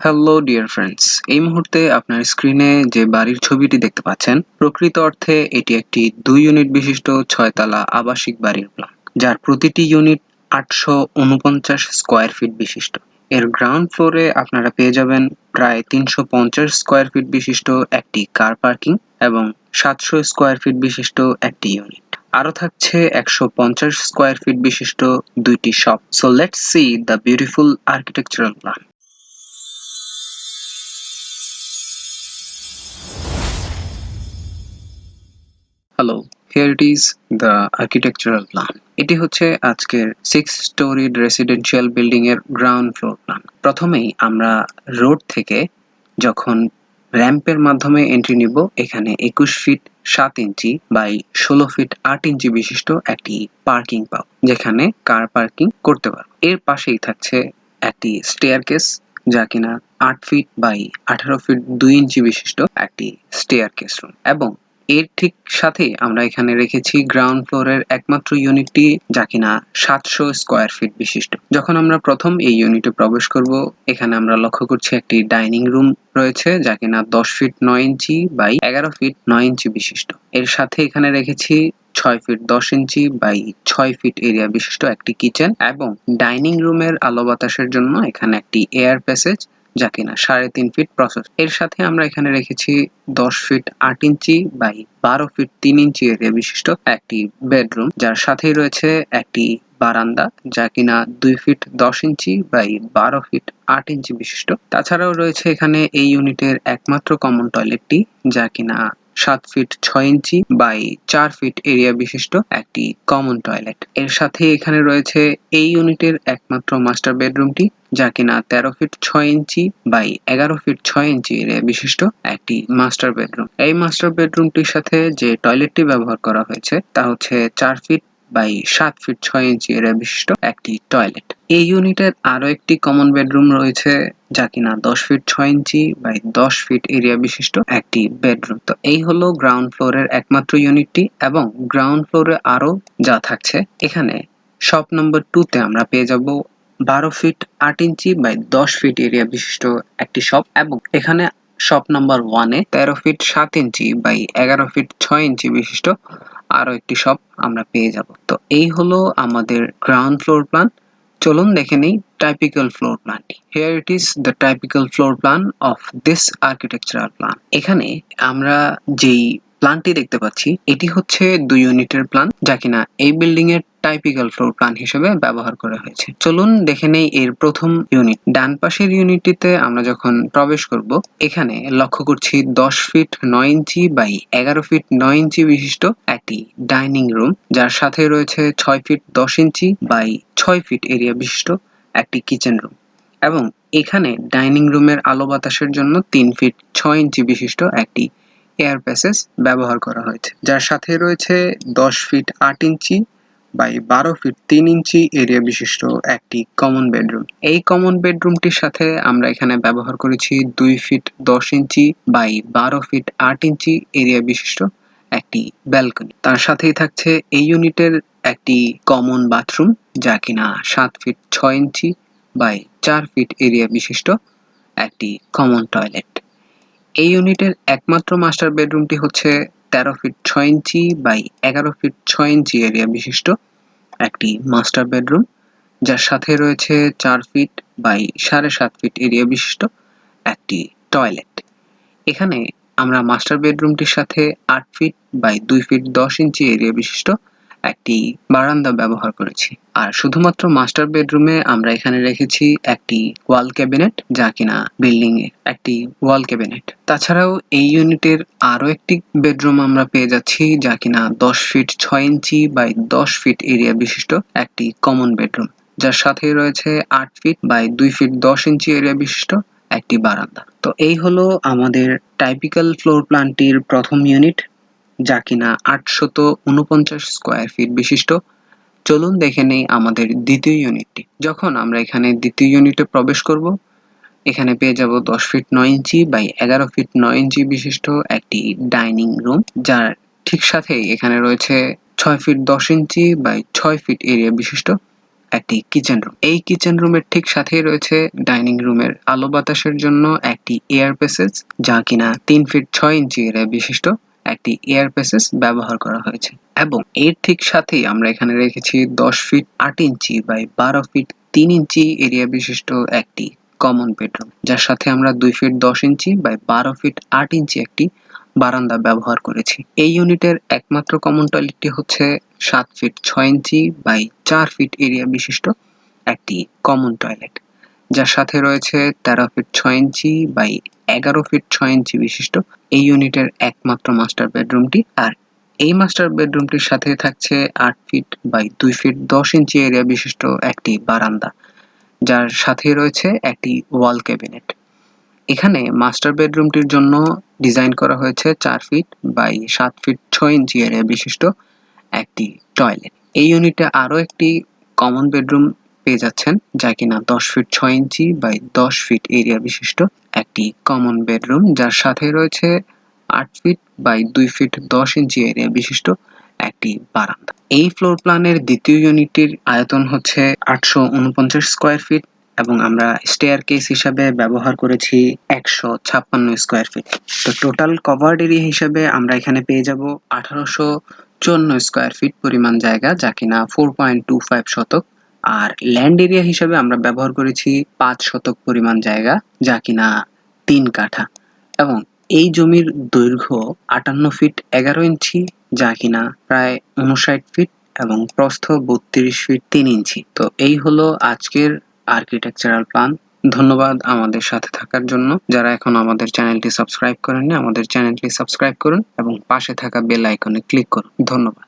Hello dear friends এই মুহূর্তে আপনার স্ক্রিনে যে বাড়ির ছবিটি দেখতে পাচ্ছেন, প্রকৃত অর্থে এটি একটি দুই ইউনিট বিশিষ্ট ছয়তলা আবাসিক বাড়ির প্ল্যান যার প্রতিটি ইউনিট আটশো উনপঞ্চাশ স্কোয়ার ফিট বিশিষ্ট। এর গ্রাউন্ড ফ্লোরে আপনারা পেয়ে যাবেন প্রায় তিনশো পঞ্চাশ স্কোয়ার ফিট বিশিষ্ট একটি কার পার্কিং এবং সাতশো স্কোয়ার ফিট বিশিষ্ট একটি ইউনিট আরও থাকছে একশো পঞ্চাশ স্কোয়ার ফিট বিশিষ্ট দুইটি shop so let's see the beautiful architectural plan hello here it is the architectural plan এটি হচ্ছে আজকের সিক্স স্টোরিড রেসিডেন্সিয়াল বিল্ডিং এর গ্রাউন্ড ফ্লোর প্ল্যান প্রথমেই আমরা রোড থেকে যখন র্যাম্পের মাধ্যমে এন্ট্রি নিব, এখানে একুশ ফিট সাত ইঞ্চি বাই ষোলো ফিট আট ইঞ্চি বিশিষ্ট একটি পার্কিং পাব, যেখানে কার পার্কিং করতে পারব। এর পাশেই থাকছে একটি স্টেয়ার কেস যা কিনা আট ফিট বাই আঠারো ফিট দুই ইঞ্চি বিশিষ্ট একটি স্টেয়ার কেস রুম এবং এর ঠিক সাথে আমরা এখানে রেখেছি গ্রাউন্ড ফ্লোরের একমাত্র ইউনিটটি যা কিনা সাতশো স্কোয়ার ফিট বিশিষ্ট। যখন আমরা প্রথম এই ইউনিটে প্রবেশ করব, এখানে আমরা লক্ষ্য করছি একটি ডাইনিং রুম রয়েছে যা কিনা দশ ফিট নয় ইঞ্চি বাই এগারো ফিট নয় ইঞ্চি বিশিষ্ট। এর সাথে এখানে রেখেছি ছয় ফিট দশ ইঞ্চি বাই ছয় ফিট এরিয়া বিশিষ্ট একটি কিচেন এবং ডাইনিং রুমের আলো বাতাসের জন্য এখানে একটি এয়ার প্যাসেজ যা কিনা, সাড়ে তিন ফিট প্রসেস এর সাথে আমরা এখানে রেখেছি দশ ফিট আট ইঞ্চি বাই বারো ফিট তিন ইঞ্চি এরিয়া বিশিষ্ট একটি বেডরুম যার সাথেই রয়েছে একটি বারান্দা, যা কিনা দুই ফিট দশ ইঞ্চি বাই বারো ফিট আট ইঞ্চি বিশিষ্ট। তাছাড়াও রয়েছে এখানে এই ইউনিটের একমাত্র কমন টয়লেটটি যা কিনা সাত ফিট ছয় ইঞ্চি বাই চার ফিট এরিয়া বিশিষ্ট একটি কমন টয়লেট এর সাথে এখানে রয়েছে এই ইউনিটের একমাত্র মাস্টার বেডরুমটি যা কিনা তেরো ফিট ছয় ইঞ্চি বাই এগারো ফিট ছয় ইঞ্চি এরিয়া বিশিষ্ট একটি মাস্টার বেডরুম এই মাস্টার বেডরুমটির সাথে যে টয়লেটটি ব্যবহার করা হয়েছে, তা হচ্ছে চার ফিট বাই সাত ফিট ছয় ইঞ্চি এরিয়া বিশিষ্ট একটি টয়লেট এই ইউনিটের আরও একটি কমন বেডরুম রয়েছে, যা কিনা দশ ফিট ছয় ইঞ্চি বাই দশ ফিট এরিয়া বিশিষ্ট একটি বেডরুম তো এই হলো গ্রাউন্ড ফ্লোরের একমাত্র ইউনিটটি এবং গ্রাউন্ড ফ্লোরে আরও যা থাকছে, এখানে শপ নম্বর টু তে আমরা পেয়ে যাব বারো ফিট আট ইঞ্চি বাই দশ ফিট এরিয়া বিশিষ্ট একটি শপ এবং এখানে শপ নাম্বার ওয়ানে তেরো ফিট সাত ইঞ্চি বাই এগারো ফিট ছয় ইঞ্চি বিশিষ্ট আরও একটি শপ আমরা পেয়ে যাব। তো এই হলো আমাদের গ্রাউন্ড ফ্লোর প্ল্যান চলুন দেখে নেই typical floor প্ল্যানটি here it is the typical floor plan of this architectural plan এখানে আমরা যেই প্ল্যানটি দেখতে পাচ্ছি, এটি হচ্ছে দুই ইউনিটের প্ল্যান যা কিনা এই বিল্ডিং এর টাইপিক্যাল ফ্লোর প্ল্যান হিসেবে ব্যবহার করা হয়েছে। চলুন দেখে নেই এর প্রথম ইউনিট ডান পাশের ইউনিটটিতে আমরা যখন প্রবেশ করব, এখানে লক্ষ্য করছি দশ ফিট নয় ইঞ্চি বাই এগারো ফিট নয় ইঞ্চি বিশিষ্ট একটি ডাইনিং রুম যার সাথে রয়েছে ছয় ফিট দশ ইঞ্চি বাই ছয় ফিট এরিয়া বিশিষ্ট একটি কিচেন রুম এবং এখানে ডাইনিং রুমের আলো বাতাসের জন্য তিন ফিট ছয় ইঞ্চি বিশিষ্ট একটি এয়ার প্যাসেজ ব্যবহার করা হয়েছে, যার সাথে রয়েছে দশ ফিট আট ইঞ্চি বাই বারো ফিট তিন ইঞ্চি এরিয়া বিশিষ্ট একটি কমন বেডরুম এই কমন বেডরুমটির সাথে আমরা এখানে ব্যবহার করেছি দুই ফিট দশ ইঞ্চি বাই বারো ফিট আট ইঞ্চি এরিয়া বিশিষ্ট একটি ব্যালকনি তার সাথেই থাকছে এই ইউনিটের একটি কমন বাথরুম যা কিনা সাত ফিট ছয় ইঞ্চি বাই চার ফিট এরিয়া বিশিষ্ট একটি কমন টয়লেট এই ইউনিটের একমাত্র মাস্টার বেডরুমটি হচ্ছে তেরো ফিট ছয় ইঞ্চি বাই এগারো ফিট ছয় ইঞ্চি এরিয়া বিশিষ্ট একটি মাস্টার বেডরুম যার সাথে রয়েছে চার ফিট বাই সাড়ে সাত ফিট এরিয়া বিশিষ্ট একটি টয়লেট এখানে আমরা মাস্টার বেডরুমটির সাথে আট ফিট বাই দুই ফিট দশ ইঞ্চি এরিয়া বিশিষ্ট একটি বারান্দা ব্যবহার করেছি। আর শুধুমাত্র মাস্টার বেডরুমে আমরা এখানে রেখেছি একটি ওয়াল ক্যাবিনেট যা কিনা বিল্ডিং এ একটি ওয়াল ক্যাবিনেট তাছাড়াও এই ইউনিটের আরও একটি বেডরুম আমরা পেয়ে যাচ্ছি, যা কিনা দশ ফিট ছয় ইঞ্চি বাই দশ ফিট এরিয়া বিশিষ্ট একটি কমন বেডরুম যার সাথে রয়েছে আট ফিট বাই দুই ফিট দশ ইঞ্চি এরিয়া বিশিষ্ট একটি বারান্দা। তো এই হলো আমাদের টাইপিক্যাল ফ্লোর প্ল্যানটির প্রথম ইউনিট যা কিনা আটশত উনপঞ্চাশ স্কোয়ার ফিট বিশিষ্ট। চলুন দেখে নেই আমাদের দ্বিতীয় ইউনিটটি। যখন আমরা এখানে দ্বিতীয় ইউনিটে প্রবেশ করব, এখানে পেয়ে যাব দশ ফিট নয় ইঞ্চি বাই এগারো ফিট নয় ইঞ্চি বিশিষ্ট একটি ডাইনিং রুম, যার ঠিক সাথেই এখানে রয়েছে ছয় ফিট দশ ইঞ্চি বাই ছয় ফিট এরিয়া বিশিষ্ট একটি কিচেন রুম। এই কিচেন রুমের ঠিক সাথেই রয়েছে ডাইনিং রুমের আলো বাতাসের জন্য একটি এয়ার প্যাসেজ, যা কিনা তিন ফিট ছয় ইঞ্চি এরিয়া বিশিষ্ট। একটি এয়ার প্যাসেজ ব্যবহার করা হয়েছে। এবং এর ঠিক সাথেই আমরা এখানে রেখেছি দশ ফিট আট ইঞ্চি বাই বারো ফিট তিন ইঞ্চি এরিয়া বিশিষ্ট একটি কমন বেডরুম যার সাথে আমরা দুই ফিট দশ ইঞ্চি বাই বারো ফিট আট ইঞ্চি একটি বারান্দা ব্যবহার করেছি। এই ইউনিটের একমাত্র কমন টয়লেটটি হচ্ছে সাত ফিট ছয় ইঞ্চি বাই চার ফিট এরিয়া বিশিষ্ট একটি কমন টয়লেট যার সাথে রয়েছে তেরো ফিট ছয় ইঞ্চি বাই এগারো ফিট ছয় ইঞ্চি বিশিষ্ট। এই ইউনিটের একমাত্র মাস্টার বেডরুমটি। আর এই মাস্টার বেডরুমটির সাথে থাকছে আট ফিট বাই দুই ফিট দশ ইঞ্চি এরিয়া বিশিষ্ট একটি বারান্দা। যার সাথে রয়েছে একটি ওয়াল ক্যাবিনেট। এখানে মাস্টার বেডরুমটির জন্য ডিজাইন করা হয়েছে চার ফিট বাই সাত ফিট ছয় ইঞ্চি এরিয়া বিশিষ্ট একটি টয়লেট। এই ইউনিটে আরও একটি কমন বেডরুম পেয়ে যাচ্ছেন, যা কিনা দশ ফিট ছয় ইঞ্চি বাই দশ ফিট এরিয়া বিশিষ্ট একটি কমন বেডরুম যার সাথে রয়েছে আট ফিট বাই দুই ফিট দশ ইঞ্চি এরিয়া বিশিষ্ট একটি বারান্দা। এই ফ্লোর প্ল্যানের দ্বিতীয় ইউনিটটির আয়তন হচ্ছে আটশো উনপঞ্চাশ স্কোয়ার ফিট এবং আমরা স্টেয়ার কেস হিসাবে ব্যবহার করেছি একশো ছাপ্পান্ন স্কোয়ার ফিট তো টোটাল কভার্ড এরিয়া হিসাবে আমরা এখানে পেয়ে যাব আঠারোশো চুয়ান্ন স্কোয়ার ফিট পরিমাণ জায়গা, যা কিনা ফোর পয়েন্ট টু ফাইভ শতক। আর ল্যান্ড এরিয়া হিসাবে আমরা ব্যবহার করেছি পাঁচ শতক পরিমাণ জায়গা যা কিনা তিন কাঠা। এবং এই জমির দৈর্ঘ্য আটান্ন ফিট এগারো ইঞ্চি, যা কিনা প্রায় উনষাট ফিট এবং প্রস্থ বত্রিশ ফিট তিন ইঞ্চি। তো এই হলো আজকের আর্কিটেকচারাল প্ল্যান ধন্যবাদ আমাদের সাথে থাকার জন্য। যারা এখন আমাদের চ্যানেলটি সাবস্ক্রাইব করেননি, আমাদের চ্যানেলটি সাবস্ক্রাইব করুন এবং পাশে থাকা বেল আইকনে ক্লিক করুন। ধন্যবাদ।